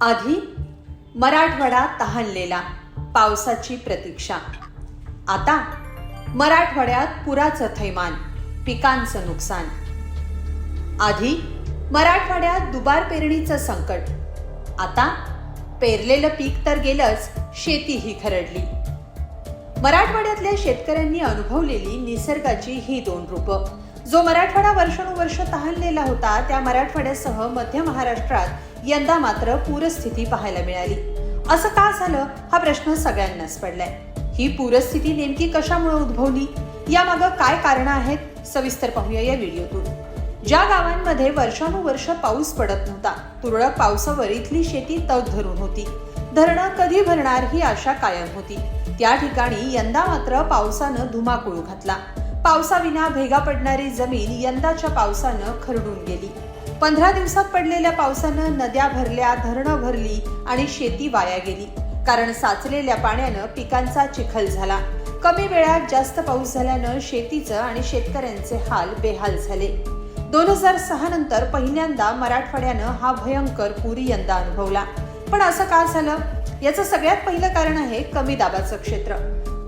आधी मराठवाडा तहानलेला पावसाची प्रतीक्षा. आता मराठवाड्यात पुराचं थैमान पिकांचं नुकसान. आधी मराठवाड्यात दुबार पेरणीचं संकट. आता पेरलेलं पीक तर गेलंच शेतीही खरडली. मराठवाड्यातल्या शेतकऱ्यांनी अनुभवलेली निसर्गाची ही दोन रूपं. जो मराठवाडा वर्षानुवर्ष तहानलेला होता त्या मराठवाड्यासह मध्य महाराष्ट्रात यंदा मात्र पूरस्थिती पाहायला मिळाली. असं का झालं? हा प्रश्न सगळ्यांनाच पडलाय. ही पूरस्थिती नेमकी कशामुळे उद्भवली? यामागं काय कारण आहेत? सविस्तर पाहूया या व्हिडिओतून. ज्या गावांमध्ये वर्षानुवर्ष पाऊस पडत नव्हता तुरळक पावसावर इथली शेती तग धरून होती. धरणं कधी भरणार ही आशा कायम होती. त्या ठिकाणी यंदा मात्र पावसानं धुमाकूळ घातला. पावसाविना भेगा पडणारी जमीन यंदाच्या पावसानं खरडून गेली. पंधरा दिवसात पडलेल्या पावसानं नद्या भरल्या धरणं भरली आणि शेती वाया गेली. कारण साचलेल्या पाण्यानं पिकांचा चिखल झाला. कमी वेळात जास्त पाऊस झाल्यानं शेतीचं आणि शेतकऱ्यांचे हाल बेहाल झाले. दोन हजार सहा नंतर पहिल्यांदा मराठवाड्यानं हा भयंकर पूर यंदा अनुभवला. पण असं का झालं? याचं सगळ्यात पहिलं कारण आहे कमी दाबाचं क्षेत्र.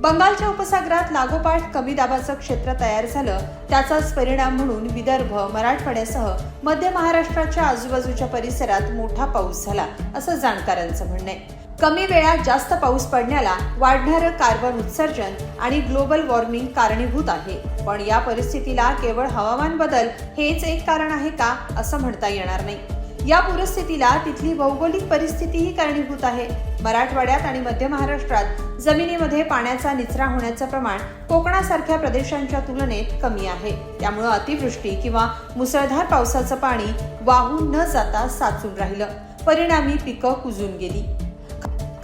बंगालच्या उपसागरात लागोपाठ कमी दाबाचं क्षेत्र तयार झालं. त्याचाच परिणाम म्हणून विदर्भ मराठवाड्यासह मध्य महाराष्ट्राच्या आजूबाजूच्या परिसरात मोठा पाऊस झाला असं जाणकारांचं म्हणणं आहे. कमी वेळात जास्त पाऊस पडण्याला वाढणारं कार्बन उत्सर्जन आणि ग्लोबल वॉर्मिंग कारणीभूत आहे. पण या परिस्थितीला केवळ हवामान बदल हेच एक कारण आहे का असं म्हणता येणार नाही. या पूरस्थितीला तिथली भौगोलिक परिस्थितीही कारणीभूत आहे. मराठवाड्यात आणि मध्य महाराष्ट्रात जमिनीमध्ये पाण्याचा निचरा होण्याचं प्रमाण कोकणासारख्या प्रदेशांच्या तुलनेत कमी आहे. त्यामुळं अतिवृष्टी किंवा मुसळधार पावसाचं पाणी वाहून न जाता साचून राहिलं. परिणामी पिकं कुजून गेली.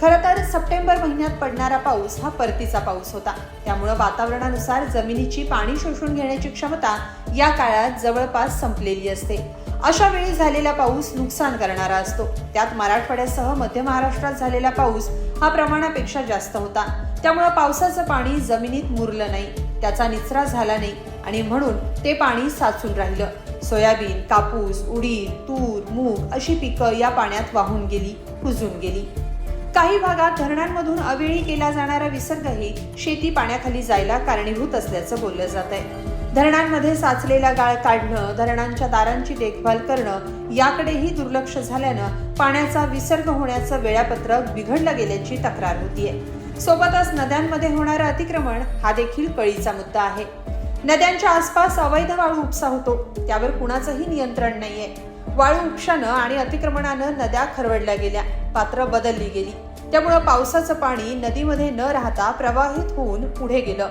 खरं तर सप्टेंबर महिन्यात पडणारा पाऊस हा परतीचा पाऊस होता. त्यामुळं वातावरणानुसार जमिनीची पाणी शोषून घेण्याची क्षमता या काळात जवळपास संपलेली असते. अशा वेळी झालेला पाऊस नुकसान करणारा असतो. त्यात मराठवाड्यासह मध्य महाराष्ट्रात झालेला पाऊस हा प्रमाणापेक्षा जास्त होता. त्यामुळं पावसाचं पाणी जमिनीत मुरलं नाही. त्याचा निचरा झाला नाही आणि म्हणून ते पाणी साचून राहिलं. सोयाबीन कापूस उडीद तूर मूग अशी पिकं या पाण्यात वाहून गेली कुजून गेली. काही भागात धरणांमधून अवेळी केला जाणारा विसर्गही शेती पाण्याखाली जायला कारणीभूत असल्याचं बोललं जात आहे धरणांमध्ये साचलेला गाळ काढणं धरणांच्या दारांची देखभाल करणं याकडेही दुर्लक्ष झाल्यानं पाण्याचा विसर्ग होण्याचं वेळापत्रक बिघडलं गेल्याची तक्रार होतीये. सोबतच नद्यांमध्ये होणारं अतिक्रमण हा देखील कळीचा मुद्दा आहे. नद्यांच्या आसपास अवैध वाळू उपसा होतो त्यावर कुणाचंही नियंत्रण नाहीये. वाळू उपशानं आणि अतिक्रमणानं नद्या खरवडल्या गेल्या पात्र बदलली गेली. त्यामुळं पावसाचं पाणी नदीमध्ये न राहता प्रवाहित होऊन पुढे गेलं.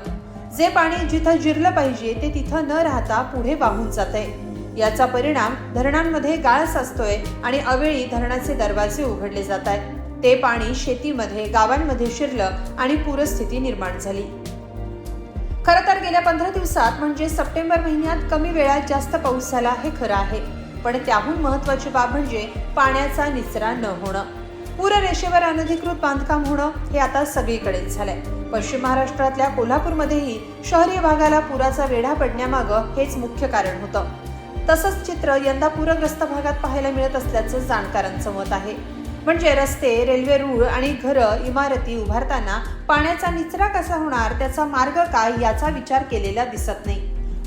जे पाणी जिथं जिरलं पाहिजे ते तिथं न राहता पुढे वाहून जात आहे याचा परिणाम धरणांमध्ये गाळ साचतोय आणि अवेळी धरणाचे दरवाजे उघडले जात आहेत ते पाणी शेतीमध्ये गावांमध्ये शिरलं आणि पूरस्थिती निर्माण झाली. खरं तर गेल्या पंधरा दिवसात म्हणजे सप्टेंबर महिन्यात कमी वेळात जास्त पाऊस झाला हे खरं आहे. पण त्याहून महत्वाची बाब म्हणजे पाण्याचा निचरा न होणं. पूररेषेवर अनधिकृत बांधकाम होणं हे आता सगळीकडेच झालंय. पश्चिम महाराष्ट्रातल्या कोल्हापूरमध्येही शहरी भागाला पुराचा वेढा पडण्यामागं हेच मुख्य कारण होतं. तसंच चित्र यंदा पूरग्रस्त भागात पाहायला मिळत असल्याचं जाणकारांचं मत आहे. म्हणजे रस्ते रेल्वे रूळ आणि घरं इमारती उभारताना पाण्याचा निचरा कसा होणार त्याचा मार्ग काय याचा विचार केलेला दिसत नाही.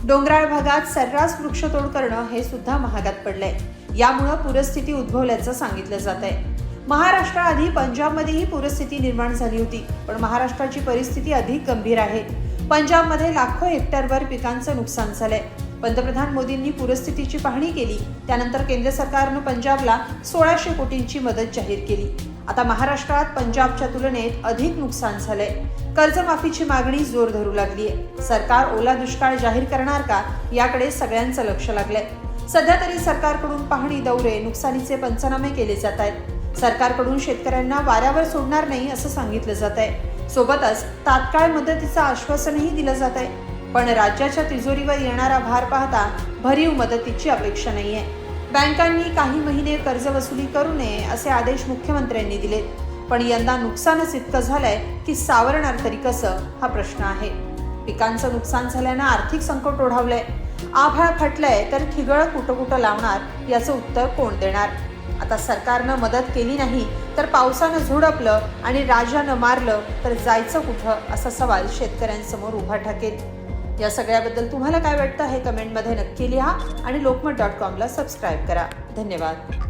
डोंगराळ भागात सर्रास वृक्षतोड करणं हे सुद्धा महागात पडलंय. यामुळं पूरस्थिती उद्भवल्याचं सांगितलं जात आहे महाराष्ट्राआधी पंजाबमध्येही पूरस्थिती निर्माण झाली होती पण महाराष्ट्राची परिस्थिती अधिक गंभीर आहे. पंजाबमध्ये लाखो हेक्टरवर पिकांचं नुकसान झालंय. पंतप्रधान मोदींनी पूरस्थितीची पाहणी केली. त्यानंतर केंद्र सरकारनं पंजाबला सोळाशे कोटींची मदत जाहीर केली. आता महाराष्ट्रात पंजाबच्या तुलनेत अधिक नुकसान झालंय. कर्जमाफीची मागणी जोर धरू लागली आहे सरकार ओला दुष्काळ जाहीर करणार का याकडे सगळ्यांचं लक्ष लागलंय. सध्या तरी सरकारकडून पाहणी दौरे नुकसानीचे पंचनामे केले जात आहेत. सरकारकडून शेतकऱ्यांना वाऱ्यावर सोडणार नाही असं सांगितलं जात आहे सोबतच तात्काळ मदतीचं आश्वासनही दिलं जात आहे पण राज्याच्या तिजोरीवर येणारा भार पाहता भरीव मदतीची अपेक्षा नाहीये. बँकांनी काही महिने कर्ज वसुली करू नये असे आदेश मुख्यमंत्र्यांनी दिलेत. पण यंदा नुकसानच इतकं झालंय की सावरणार तरी कसं हा प्रश्न आहे. पिकांचं नुकसान झाल्यानं आर्थिक संकट ओढावलंय. आभाळ फटलंय तर ठिगळ कुठं कुठं लावणार याचं उत्तर कोण देणार? आता सरकारनं मदत केली नाही तर पावसानं झुडपलं आणि राजानं मारलं तर जायचं कुठं? असा सवाल शेतकऱ्यांसमोर उभा ठाकेल. या सगळ्याबद्दल तुम्हाला काय वाटतं हे कमेंटमध्ये नक्की लिहा आणि लोकमत डॉट कॉमला सबस्क्राईब करा. धन्यवाद.